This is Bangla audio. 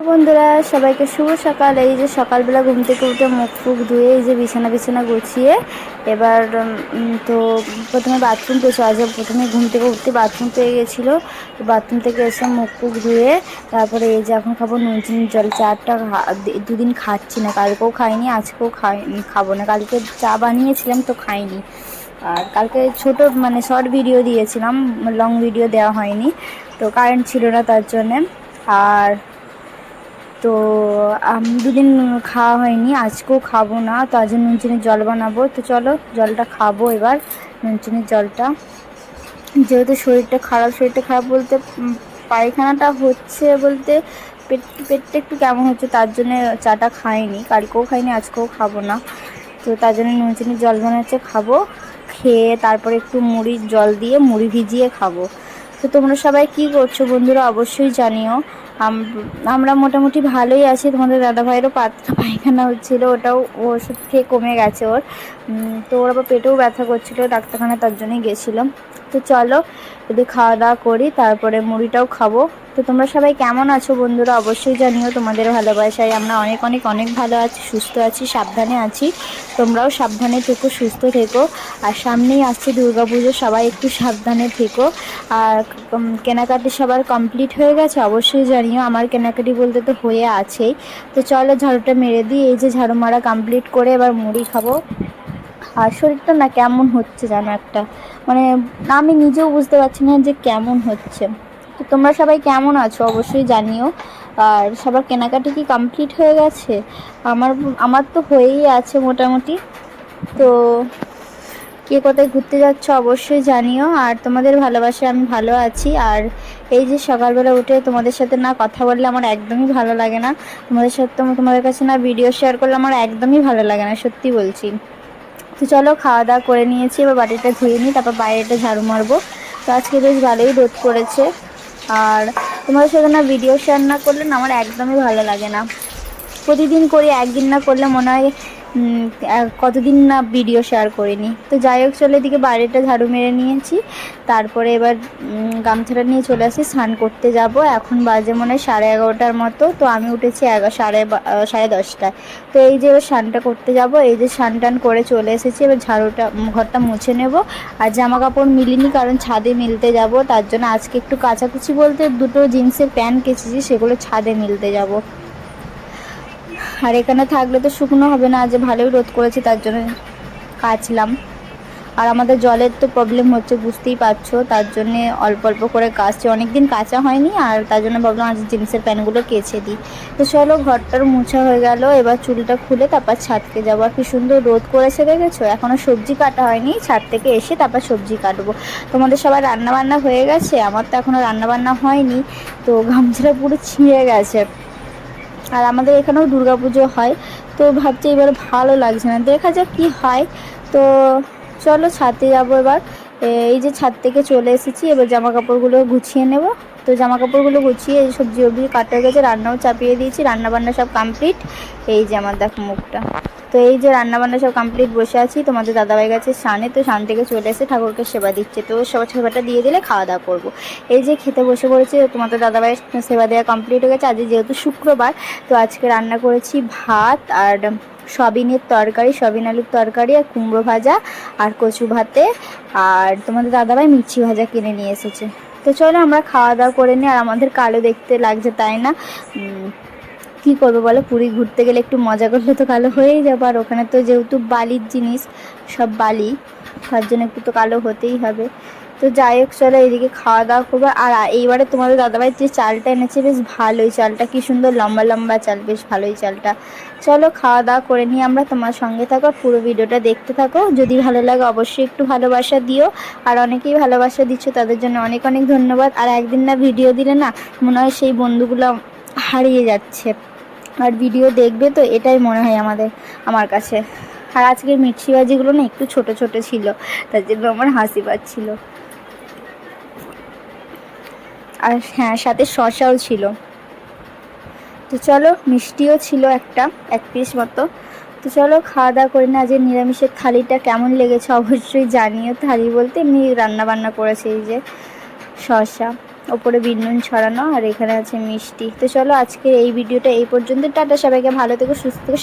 বন্ধুরা, সবাইকে শুভ সকাল। এই যে সকালবেলা ঘুম থেকে উঠে মুখ ফুক ধুয়ে এই যে বিছানা বিছানা গুছিয়ে এবার তো প্রথমে বাথরুম পেয়েছ। আজ প্রথমে ঘুম থেকে উঠতে বাথরুম পেয়ে গেছিল। তো বাথরুম থেকে এসে মুখ ফুক ধুয়ে তারপরে এই যে এখন খাব নুন, চিনি, জল, চাটা। দুদিন খাচ্ছি না, কালকেও খাইনি, আজকেও খাই খাব না। কালকে চা বানিয়েছিলাম তো খাইনি। আর কালকে ছোট মানে শর্ট ভিডিও দিয়েছিলাম লং ভিডিও দেওয়া হয়নি। তো কারেন্ট ছিল না তার জন্যে। আর তো, আমি, দুদিন খাওয়া হয়নি, আজকেও খাব না, তো আজ নুন চিনির জল বানাবো, তো চলো জলটা খাব এবার নুন চিনির জলটা। যেহেতু শরীরটা খারাপ শরীরটা খারাপ বলতে পায়খানাটা হচ্ছে বলতে, পেট, পেটটা একটু কেমন হচ্ছে, তার জন্য চাটা খাইনি, কালকেও খাইনি, আজকেও খাব না। তো তার জন্য নুন চিনির জল বানাচ্ছে, খাব, খেয়ে তারপরে একটু মুড়ির জল দিয়ে, মুড়ি ভিজিয়ে খাব। তো তোমরা সবাই কি করছ বন্ধুরা অবশ্যই জানিও। আমরা মোটামুটি ভালোই আছি। তোমাদের দাদা ভাইয়েরও পাতলা পায়খানা হচ্ছিল, ওটাও ওষুধ খেয়ে কমে গেছে ওর। তো ওর আবার পেটেও ব্যথা করছিল ডাক্তারখানা তার জন্যই গেছিল তো চলো যদি খাওয়া দাওয়া করি, তারপরে মুড়িটাও খাব। তো তোমরা সবাই কেমন আছো বন্ধুরা? অবশ্যই জানিও তোমাদের ভালোবাসায়। আমরা অনেক অনেক অনেক ভালো আছি, সুস্থ আছি, সাবধানে আছি। তোমরাও সাবধানে থেকো, সুস্থ থেকো। আর সামনেই আসছে পুজো, সবাই একটু সাবধানে থেকো। আর কেনাকাটি সবার কমপ্লিট হয়ে গেছে, অবশ্যই জানিও। আমার কেনাকাটি বলতে তো হয়ে আছেই। তো চলো ঝাড়ুটা মেরে দিই। এই যে ঝাড়ু মারা কমপ্লিট করে এবার মুড়ি খাব। আর শরীরটা না কেমন হচ্ছে জানো একটা? মানে আমি নিজেও বুঝতে পারছি না যে কেমন হচ্ছে। তো তোমরা সবাই কেমন আছো অবশ্যই জানিও। আর সবার কেনাকাটি কি কমপ্লিট হয়ে গেছে? আমার আমার তো হয়েই আছে মোটামুটি। তো কে কোথায় ঘুরতে যাচ্ছ অবশ্যই জানিও। আর তোমাদের ভালোবাসায় আমি ভালো আছি। আর এই যে সকালবেলা উঠে তোমাদের সাথে না কথা বললে আমার একদমই ভালো লাগে না। তোমাদের সাথে, তোমাদের কাছে না ভিডিও শেয়ার করলে আমার একদমই ভালো লাগে না, সত্যি বলছি। তো চলো খাওয়া দাওয়া করে নিয়েছি, এবার বাড়িটা ধুয়ে নিই, তারপর বাইরেটা ঝাড়ু মারবো। তো আজকে বেশ ভালোই রোদ করেছে আর তোমাদের সাথে না ভিডিও শেয়ার না করলে না আমার একদমই ভালো লাগে না। প্রতিদিন করি, একদিন না করলে মনে হয় কতদিন না ভিডিও শেয়ার করিনি। তো যাই হোক, চলে এদিকে বাইরেটা ঝাড়ু মেরে নিয়েছি। তারপরে এবার গামছাটা নিয়ে চলে আসি, স্নান করতে যাব। এখন বাজে মনে হয় সাড়ে এগারোটার মতো। তো আমি উঠেছি এগারো সাড়ে সাড়ে দশটায়। তো এই যে এবার স্নানটা করতে যাব, এই যে স্নান টান করে চলে এসেছি। এবার ঝাড়ুটা, ঘরটা মুছে নেব। আর জামা কাপড় মিলিনি, কারণ ছাদে মিলতে যাব। তার জন্য আজকে একটু কাচাকুচি বলতে দুটো জিন্সের প্যান্ট কেচেছি, সেগুলো ছাদে মিলতে যাব। আর এখানে থাকলে তো শুকনো হবে না, যে ভালোই রোদ করেছে তার জন্য কাচলাম আর আমাদের জলের তো প্রবলেম হচ্ছে, বুঝতেই পারছ, তার জন্যে অল্প অল্প করে কাচছে অনেক দিন কাচা হয়নি, আর তার জন্য ভাবলাম আজ জিন্সের প্যান্টগুলো কেচে দিই। তো চলো, ঘরটার মুছা হয়ে গেল, এবার চুলটা খুলে তারপর ছাদকে যাব। আর কি সুন্দর রোদ করেছে, দেখেছ? এখনও সবজি কাটা হয়নি, ছাদ থেকে এসে তারপর সবজি কাটবো। তোমাদের সবার রান্নাবান্না হয়ে গেছে? আমার তো এখনও রান্নাবান্না হয়নি, তো গামছাটা পুরো ছিঁড়ে গেছে। আর আমাদের এখানেও দুর্গাপুজো হয়, তো ভাবছি এবার ভালো লাগছে না। দেখা যাক কি হয়। তো চলো ছাদে যাব এবার। এই যে ছাদ থেকে চলে এসেছি, এবার জামা কাপড়গুলো গুছিয়ে নেব। তো জামা কাপড়গুলো গুছিয়ে এই সবজি অবজি কাটা গেছে রান্নাও চাপিয়ে দিয়েছি, রান্নাবান্না সব কমপ্লিট এই যে আমার দেখো মুখটা। তো এই যে রান্না বান্না সব কমপ্লিট বসে আছি, তোমাদের দাদাভাই গেছে স্নানে তো স্নান থেকে চলে এসে ঠাকুরকে সেবা দিচ্ছে। তো সবার সেবাটা দিয়ে দিলে খাওয়া দাওয়া করব। এই যে খেতে বসে পড়েছে তোমাদের দাদাভাই সেবা দেওয়া কমপ্লিট হয়ে গেছে। আজ যেহেতু শুক্রবার, তো আজকে রান্না করেছি ভাত আর সয়াবিনের তরকারি সয়াবিন আলুর তরকারি আর কুমড়ো ভাজা আর কচু ভাতে। আর তোমাদের দাদাভাই মির্চি ভাজা কিনে নিয়ে এসেছে। তো চলো আমরা খাওয়া দাওয়া করে নিই, আর আমাদের কালো দেখতে লাগছে, তাই না? কী করব বলো? পুরী ঘুরতে গেলে একটু মজা করলে তো কালো হয়েই যাব। আর ওখানে তো যেহেতু বালির জিনিস, সব বালি, তার জন্য একটু তো কালো হতেই হবে। তো যাই হোক, চলো এইদিকে খাওয়া দাওয়া করব। আর এইবারে তোমাদের দাদাভাই যে চালটা এনেছে, বেশ ভালোই চালটা। কি সুন্দর লম্বা লম্বা চাল, বেশ ভালোই চালটা। চলো খাওয়া দাওয়া করে নিয়ে আমরা, তোমার সঙ্গে থাকো পুরো ভিডিওটা দেখতে থাকো। যদি ভালো লাগে অবশ্যই একটু ভালোবাসা দিও। আর অনেকেই ভালোবাসা দিচ্ছ, তাদের জন্য অনেক অনেক ধন্যবাদ। আর একদিন না ভিডিও দিলে না, মনে হয় সেই বন্ধুগুলো হারিয়ে যাচ্ছে। আর ভিডিও দেখবে তো, এটাই মনে হয় আমাদের, আমার কাছে। আর আজকের মির্চি ভাজিগুলো না একটু ছোট ছোট ছিল, তার জন্য আমার হাসি পাচ্ছিল। আর হ্যাঁ সাথে শসাও ছিল। তো চলো, মিষ্টিও ছিল একটা, এক পিস মতো। তো চলো, খাওয়া দাওয়া করি না যে নিরামিষের থালিটা কেমন লেগেছে অবশ্যই জানিও। থালি বলতে এমনি রান্না বান্না করেছে এই যে শসা। ওপরে বিনুন ছড়ানো আর এখানে আছে মিষ্টি। তো চলো আজকে এই ভিডিওটা এই পর্যন্ত টাটা সবাইকে, ভালো থেকো, সুস্থ থেকে